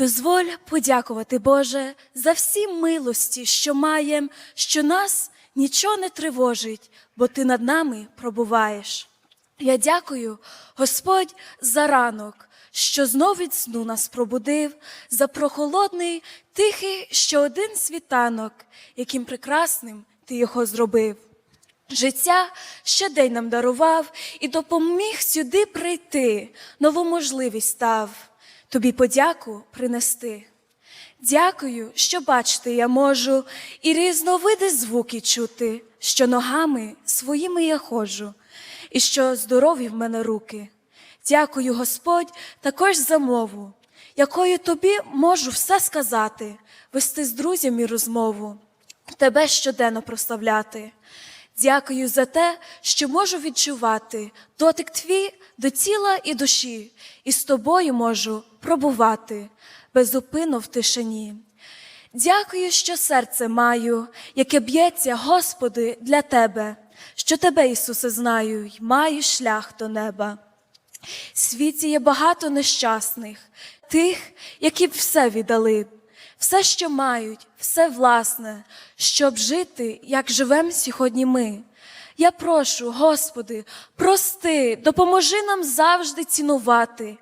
Дозволь подякувати, Боже, за всі милості, що маєм, що нас нічого не тривожить, бо Ти над нами пробуваєш. Я дякую, Господь, за ранок, що знов від сну нас пробудив, за прохолодний, тихий ще один світанок, яким прекрасним ти його зробив. Життя ще день нам дарував і допоміг сюди прийти, нову можливість дав тобі подяку принести. Дякую, що бачити я можу, і різновиди звуки чути, що ногами своїми я ходжу, і що здорові в мене руки. Дякую, Господь, також за мову, якою тобі можу все сказати, вести з друзями розмову, тебе щоденно прославляти. Дякую за те, що можу відчувати дотик твій до тіла і душі, і з тобою можу пробувати безупинно в тишині. Дякую, що серце маю, яке б'ється, Господи, для Тебе, що Тебе, Ісусе, знаю, й маю шлях до неба. В світі є багато нещасних, тих, які б все віддали, все, що мають, все власне, щоб жити, як живем сьогодні ми. Я прошу, Господи, прости, допоможи нам завжди цінувати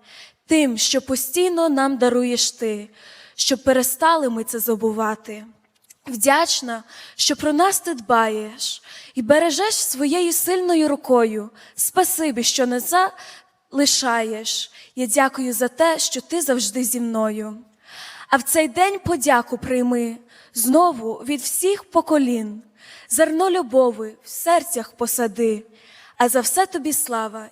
тим, що постійно нам даруєш Ти, щоб перестали ми це забувати. Вдячна, що про нас ти дбаєш і бережеш своєю сильною рукою. Спасибі, що не залишаєш. Я дякую за те, що ти завжди зі мною. А в цей день подяку прийми знову від всіх поколін, зерно любови в серцях посади, а за все тобі слава